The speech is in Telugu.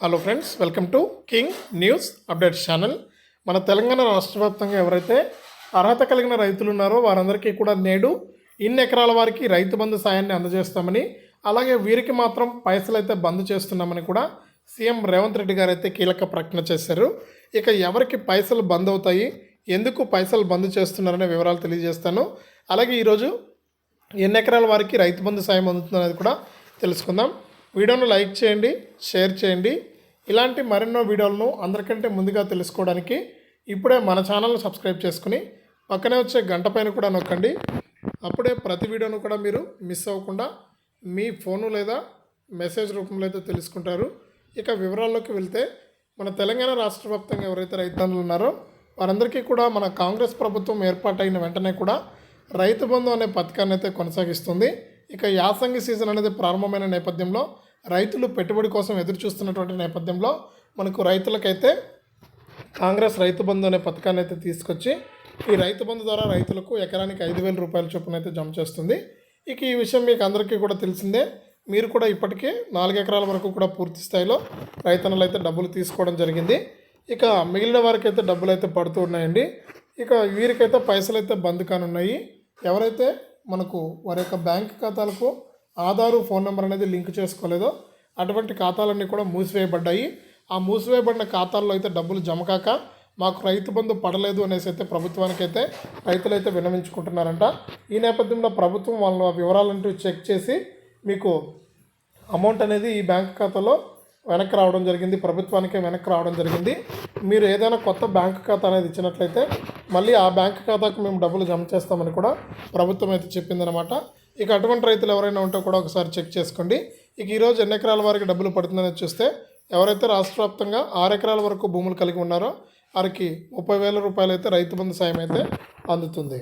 Hello friends welcome to king news updates channel మన తెలంగాణ రాష్ట్ర వ్యాప్తంగా ఎవరైతే అర్హత కలిగిన రైతులు ఉన్నారో వారందరికీ కూడా నేడు ఇన్ని ఎకరాల వారికి రైతు బంధు సాయాన్ని అందజేస్తామని అలాగే వీరికి మాత్రం పైసలు అయితే బంద్ చేస్తున్నామని కూడా సీఎం రేవంత్ రెడ్డి గారు అయితే కీలక ప్రకటన చేశారు. ఇక ఎవరికి పైసలు బంద్ అవుతాయి ఎందుకు పైసలు బంద్ చేస్తున్నారనే వివరాలు తెలియజేస్తాను. అలాగే ఈరోజు ఎన్ని ఎకరాల వారికి రైతు బంధు సాయం అందుతుందనేది కూడా తెలుసుకుందాం. వీడియోను లైక్ చేయండి షేర్ చేయండి. ఇలాంటి మరెన్నో వీడియోలను అందరికంటే ముందుగా తెలుసుకోవడానికి ఇప్పుడే మన ఛానల్ను సబ్స్క్రైబ్ చేసుకుని పక్కనే వచ్చే గంట పైన కూడా నొక్కండి. అప్పుడే ప్రతి వీడియోను కూడా మీరు మిస్ అవ్వకుండా మీ ఫోను లేదా మెసేజ్ రూపంలో అయితే తెలుసుకుంటారు. ఇక వివరాల్లోకి వెళ్తే మన తెలంగాణ రాష్ట్ర వ్యాప్తంగా ఎవరైతే రైతన్నులు ఉన్నారో వారందరికీ కూడా మన కాంగ్రెస్ ప్రభుత్వం ఏర్పాటైన వెంటనే కూడా రైతు బంధు అనే పథకాన్ని అయితే కొనసాగిస్తుంది. ఇక యాసంగి సీజన్ అనేది ప్రారంభమైన నేపథ్యంలో రైతులు పెట్టుబడి కోసం ఎదురు చూస్తున్నటువంటి నేపథ్యంలో మనకు రైతులకైతే కాంగ్రెస్ రైతు బంధు అనే పథకాన్ని అయితే తీసుకొచ్చి ఈ రైతు బంధు ద్వారా రైతులకు ఎకరానికి ఐదు వేల రూపాయల చొప్పున అయితే జమ చేస్తుంది. ఇక ఈ విషయం మీకు అందరికీ కూడా తెలిసిందే. మీరు కూడా ఇప్పటికే నాలుగు ఎకరాల వరకు కూడా పూర్తి స్థాయిలో రైతన్నలు అయితే డబ్బులు తీసుకోవడం జరిగింది. ఇక మిగిలిన వారికి అయితే డబ్బులు అయితే పడుతూ ఉన్నాయండి. ఇక వీరికైతే పైసలు అయితే బంద్ కానున్నాయి. ఎవరైతే మనకు వారి యొక్క బ్యాంక్ ఖాతాలకు ఆధారు ఫోన్ నెంబర్ అనేది లింక్ చేసుకోలేదో అటువంటి ఖాతాలన్నీ కూడా మూసివేయబడ్డాయి. ఆ మూసివేయబడిన ఖాతాల్లో అయితే డబ్బులు జమ కాక మాకు రైతు బంధు పడలేదు అనేసి అయితే ప్రభుత్వానికైతే రైతులైతే రైతులు అయితే విన్నవించుకుంటున్నారంట. ఈ నేపథ్యంలో ప్రభుత్వం వాళ్ళ వివరాలంటూ చెక్ చేసి మీకు అమౌంట్ అనేది ఈ బ్యాంక్ ఖాతాలో వెనక్కి రావడం జరిగింది. ప్రభుత్వానికే వెనక్కి రావడం జరిగింది. మీరు ఏదైనా కొత్త బ్యాంక్ ఖాతా అనేది ఇచ్చినట్లయితే మళ్ళీ ఆ బ్యాంక్ ఖాతాకు మేము డబ్బులు జమ చేస్తామని కూడా ప్రభుత్వం అయితే చెప్పిందనమాట ఇక అటువంటి రైతులు ఎవరైనా ఉంటే కూడా ఒకసారి చెక్ చేసుకోండి. ఇక ఈరోజు ఎన్ని ఎకరాల వారికి డబ్బులు పడుతుందని చూస్తే ఎవరైతే రాష్ట్ర వ్యాప్తంగా ఆరు ఎకరాల వరకు భూములు కలిగి ఉన్నారో వారికి ముప్పై వేల రూపాయలు అయితే రైతు బంధు సాయం అయితే అందుతుంది.